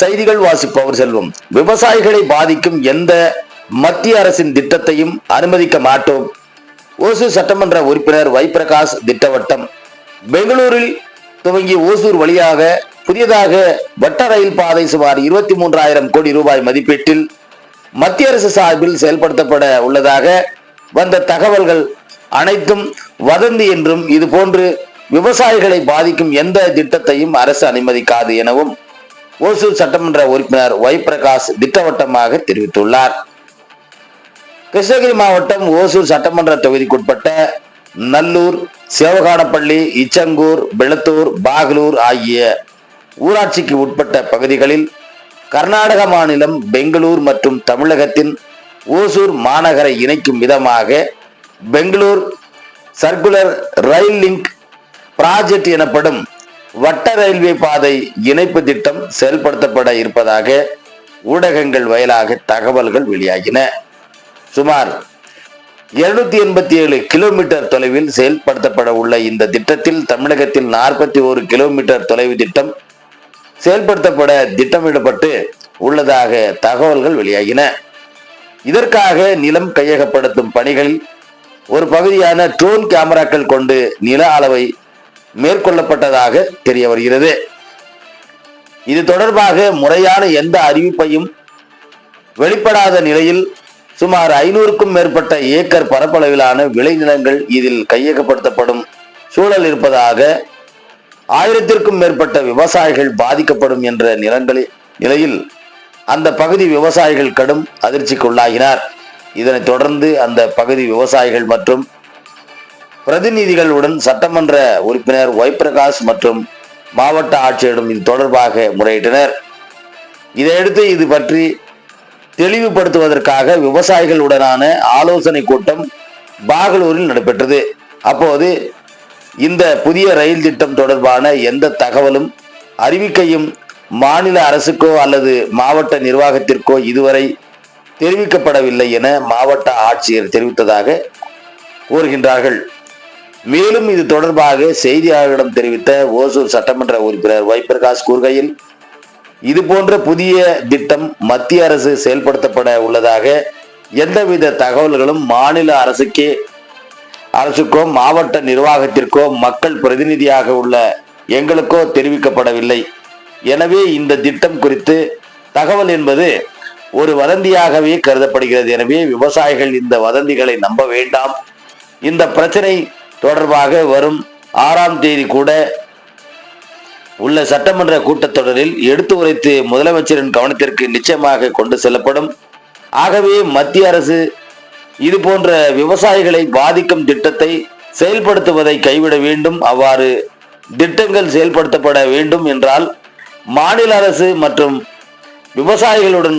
செய்திகள் வாசிப்பவர் செல்வம். விவசாயிகளை பாதிக்கும் எந்த மத்திய அரசின் திட்டத்தையும் அனுமதிக்க மாட்டோம். ஓசூர் சட்டமன்ற உறுப்பினர் வைப்பிரகாஷ் திட்டவட்டம். பெங்களூரில் துவங்கி ஓசூர் வழியாக புதியதாக வட்ட ரயில் பாதை சுமார் இருபத்தி மூன்றாயிரம் கோடி ரூபாய் மதிப்பீட்டில் மத்திய அரசு சார்பில் செயல்படுத்தப்பட உள்ளதாக வந்த தகவல்கள் அனைத்தும் வதந்தி என்றும் இது போன்று விவசாயிகளை பாதிக்கும் எந்த திட்டத்தையும் அரசு அனுமதிக்காது எனவும் ஓசூர் சட்டமன்ற உறுப்பினர் ஒய் பிரகாஷ் திட்டவட்டமாக தெரிவித்துள்ளார். கிருஷ்ணகிரி மாவட்டம் ஓசூர் சட்டமன்ற தொகுதிக்குட்பட்ட நல்லூர் சிவகானப்பள்ளி இச்சங்கூர் பெளத்தூர் பாகலூர் ஆகிய ஊராட்சிக்கு உட்பட்ட பகுதிகளில் கர்நாடக மாநிலம் பெங்களூர் மற்றும் தமிழகத்தின் ஓசூர் மாநகரை இணைக்கும் விதமாக Bangalore circular rail link project எனப்படும் வட்ட ரயில்வே பாதை இணைப்பு திட்டம் செயல்படுத்தப்பட இருப்பதாக ஊடகங்கள் வயலாக தகவல்கள் வெளியாகின. சுமார் இருநூத்தி எண்பத்தி ஏழு கிலோமீட்டர் தொலைவில் செயல்படுத்தப்பட உள்ள இந்த திட்டத்தில் தமிழகத்தில் நாற்பத்தி ஒரு கிலோமீட்டர் தொலைவு திட்டம் செயல்படுத்தப்பட திட்டமிடப்பட்டு உள்ளதாக தகவல்கள் வெளியாகின. இதற்காக நிலம் கையகப்படுத்தும் பணிகளில் ஒரு பகுதியான ட்ரோன் கேமராக்கள் கொண்டு நில அளவை மேற்கொள்ளப்பட்டதாக தெரிய வருகிறது. இது தொடர்பாக முறையான எந்த அறிவிப்பையும் வெளிப்படாத நிலையில் சுமார் ஐநூறுக்கும் மேற்பட்ட ஏக்கர் பரப்பளவிலான விளைநிலங்கள் இதில் கையகப்படுத்தப்படும் சூழல் இருப்பதாக ஆயிரத்திற்கும் மேற்பட்ட விவசாயிகள் பாதிக்கப்படும் என்ற நிலங்களில் நிலையில் அந்த பகுதி விவசாயிகள் கடும் அதிர்ச்சிக்குள்ளாகினார். இதனைத் தொடர்ந்து அந்த பகுதி விவசாயிகள் மற்றும் பிரதிநிதிகளுடன் சட்டமன்ற உறுப்பினர் ஒய் பிரகாஷ் மற்றும் மாவட்ட ஆட்சியரிடம் இது தொடர்பாக முறையிட்டனர். இதையடுத்து இது பற்றி தெளிவுபடுத்துவதற்காக விவசாயிகளுடனான ஆலோசனை கூட்டம் பாகலூரில் நடைபெற்றது. அப்போது இந்த புதிய ரயில் திட்டம் தொடர்பான எந்த தகவலும் அறிவிக்கையும் மாநில அரசுக்கோ அல்லது மாவட்ட நிர்வாகத்திற்கோ இதுவரை தெரிவிக்கப்படவில்லை என மாவட்ட ஆட்சியர் தெரிவித்ததாக கூறுகின்றார்கள். மேலும் இது தொடர்பாக செய்தியாளர்களிடம் தெரிவித்த ஓசூர் சட்டமன்ற உறுப்பினர் ஒய் பிரகாஷ் கூறுகையில் இது போன்ற புதிய திட்டம் மத்திய அரசு செயல்படுத்தப்பட உள்ளதாக எந்தவித தகவல்களும் மாநில அரசுக்கே அரசுக்கோ மாவட்ட நிர்வாகத்திற்கோ மக்கள் பிரதிநிதியாக உள்ள எங்களுக்கோ தெரிவிக்கப்படவில்லை. எனவே இந்த திட்டம் குறித்து தகவல் என்பது ஒரு வதந்தியாகவே கருதப்படுகிறது. எனவே விவசாயிகள் இந்த வதந்திகளை நம்ப வேண்டாம். இந்த பிரச்சனை தொடர்பாக வரும் ஆறாம் தேதி கூட உள்ள சட்டமன்ற கூட்டத்தொடரில் எடுத்து உரைத்து முதலமைச்சரின் கவனத்திற்கு நிச்சயமாக கொண்டு செல்லப்படும். ஆகவே மத்திய அரசு இது போன்ற விவசாயிகளை பாதிக்கும் திட்டத்தை செயல்படுத்துவதை கைவிட வேண்டும். அவ்வாறு திட்டங்கள் செயல்படுத்தப்பட வேண்டும் என்றால் மாநில அரசு மற்றும் விவசாயிகளுடன்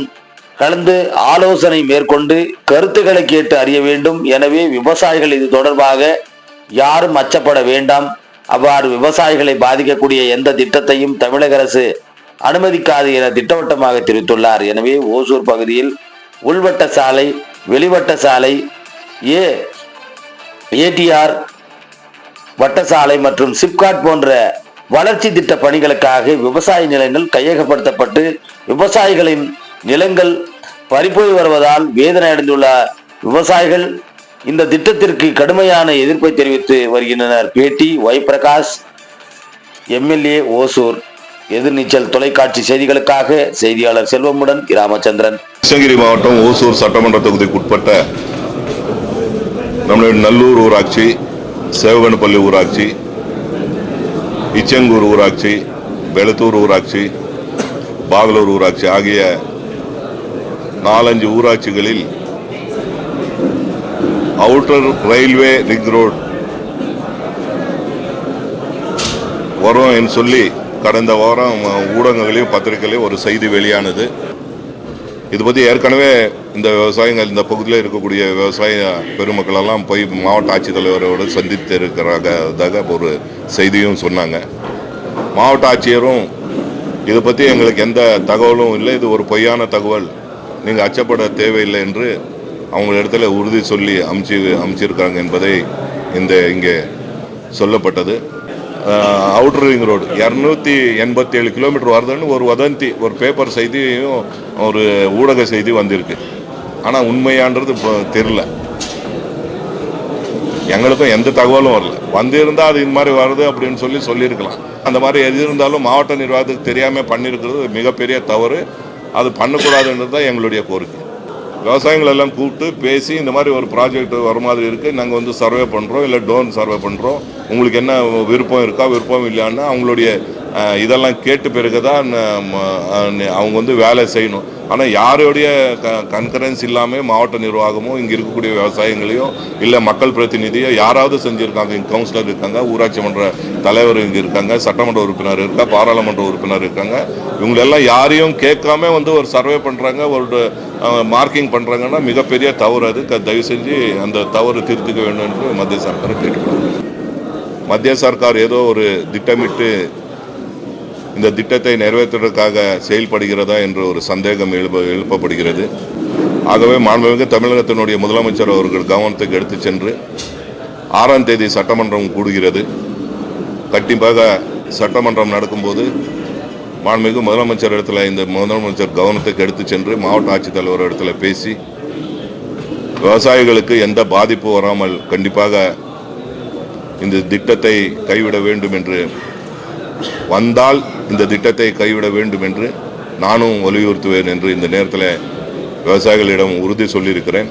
கலந்து ஆலோசனை மேற்கொண்டு கருத்துக்களை கேட்டு அறிய வேண்டும். எனவே விவசாயிகள் இது தொடர்பாக யாரும் அச்சப்பட வேண்டாம். அவ்வாறு விவசாயிகளை பாதிக்கக்கூடிய எந்த திட்டத்தையும் தமிழக அரசு அனுமதிக்காது என திட்டவட்டமாக தெரிவித்துள்ளார். எனவே ஓசூர் பகுதியில் உள்வட்ட சாலை வெளிவட்ட சாலை ஏ ஏடிஆர் வட்டசாலை மற்றும் சிப்காட் போன்ற வளர்ச்சி திட்ட பணிகளுக்காக விவசாய நிலங்கள் கையகப்படுத்தப்பட்டு விவசாயிகளின் நிலங்கள் பறிப்போய் வருவதால் வேதனை அடைந்துள்ள விவசாயிகள் இந்த திட்டத்திற்கு கடுமையான எதிர்ப்பை தெரிவித்து வருகின்றனர். பேட்டி ஒய் பிரகாஷ் எம்எல்ஏ ஓசூர். எதிர்நீச்சல் தொலைக்காட்சி செய்திகளுக்காக செய்தியாளர் செல்வமுடன் ராமச்சந்திரன் கிருஷ்ணகிரி மாவட்டம் ஓசூர் சட்டமன்ற தொகுதிக்கு உட்பட்ட நம்மளுடைய நல்லூர் ஊராட்சி சேவகனப்பள்ளி ஊராட்சி இச்சங்கூர் ஊராட்சி வெளத்தூர் ஊராட்சி பாகலூர் ஊராட்சி ஆகிய நாலஞ்சு ஊராட்சிகளில் அவுட்டர் ரயில்வே ரிங் ரோட் வரும் என்று சொல்லி கடந்த வாரம் ஊடகங்களையும் பத்திரிகைகளையும் ஒரு செய்தி வெளியானது. இது பற்றி ஏற்கனவே இந்த விவசாயிகள் இந்த பகுதியில் இருக்கக்கூடிய விவசாய பெருமக்களெல்லாம் போய் மாவட்ட ஆட்சித்தலைவரோடு சந்தித்து இருக்கிறதாக ஒரு செய்தியும் சொன்னாங்க. மாவட்ட ஆட்சியரும் இதை பற்றி எங்களுக்கு எந்த தகவலும் இல்லை. இது ஒரு பொய்யான தகவல். நீங்கள் அச்சப்பட தேவையில்லை என்று அவங்க இடத்துல உறுதி சொல்லி அமுச்சு அமைச்சிருக்காங்க என்பதை இந்த இங்கே சொல்லப்பட்டது. அவுட்டர் ரிங் ரோடு இரநூத்தி எண்பத்தி ஏழு கிலோமீட்டர் வருதுன்னு ஒரு வதந்தி ஒரு பேப்பர் செய்தியும் ஒரு ஊடக செய்தி வந்திருக்கு. ஆனால் உண்மையான்றது இப்போ தெரில எங்களுக்கும் எந்த தகவலும் வரல. வந்திருந்தால் அது இந்த மாதிரி வருது அப்படின்னு சொல்லி சொல்லியிருக்கலாம். அந்த மாதிரி எது இருந்தாலும் மாவட்ட நிர்வாகத்துக்கு தெரியாமல் பண்ணியிருக்கிறது மிகப்பெரிய தவறு. அது பண்ணக்கூடாதுன்றது தான் எங்களுடைய கோரிக்கை. விவசாயிகள் எல்லாம் கூப்பிட்டு பேசி இந்த மாதிரி ஒரு ப்ராஜெக்ட் வர மாதிரி இருக்குது நாங்கள் வந்து சர்வே பண்ணுறோம் இல்லை டோன் சர்வே பண்ணுறோம் உங்களுக்கு என்ன விருப்பம் இருக்கா விருப்பம் இல்லையான்னு அவங்களுடைய இதெல்லாம் கேட்டு பிறகு தான் அவங்க வந்து வேலை செய்யணும். ஆனால் யாருடைய க கன்கரன்ஸ் இல்லாமல் மாவட்ட நிர்வாகமும் இங்கே இருக்கக்கூடிய விவசாயங்களையும் இல்லை மக்கள் பிரதிநிதியோ யாராவது செஞ்சுருக்காங்க இங்கே கவுன்சிலர் இருக்காங்க ஊராட்சி மன்ற தலைவர் இங்கே இருக்காங்க சட்டமன்ற உறுப்பினர் இருக்கா பாராளுமன்ற உறுப்பினர் இருக்காங்க. இவங்களெல்லாம் யாரையும் கேட்காம வந்து ஒரு சர்வே பண்ணுறாங்க ஒரு மார்க்கிங் பண்ணுறாங்கன்னா மிகப்பெரிய தவறு அது. தயவு செஞ்சு அந்த தவறு திருத்திக்க வேண்டும் என்று மத்திய சர்க்காரை கேட்டுக்கிறோம் மத்திய சர்க்கார் ஏதோ ஒரு திட்டமிட்டு இந்த திட்டத்தை நிறைவேற்றுவதற்காக செயல்படுகிறதா என்ற ஒரு சந்தேகம் எழுப்ப எழுப்பப்படுகிறது. ஆகவே மாண்புமிகு தமிழகத்தினுடைய முதலமைச்சர் அவர்கள் கவனத்துக்கு எடுத்து சென்று ஆறாம் தேதி சட்டமன்றம் கூடுகிறது. கண்டிப்பாக சட்டமன்றம் நடக்கும்போது மாண்புமிகு முதலமைச்சர் இடத்துல இந்த முதலமைச்சர் கவனத்துக்கு எடுத்து சென்று மாவட்ட ஆட்சித்தலைவர் இடத்துல பேசி விவசாயிகளுக்கு எந்த பாதிப்பு வராமல் கண்டிப்பாக இந்த திட்டத்தை கைவிட வேண்டும் என்று வந்தால் இந்த திட்டத்தை கைவிட வேண்டும் என்று நானும் வலியுறுத்துவேன் என்று இந்த நேரத்தில் விவசாயிகளிடம் உறுதி சொல்லியிருக்கிறேன்.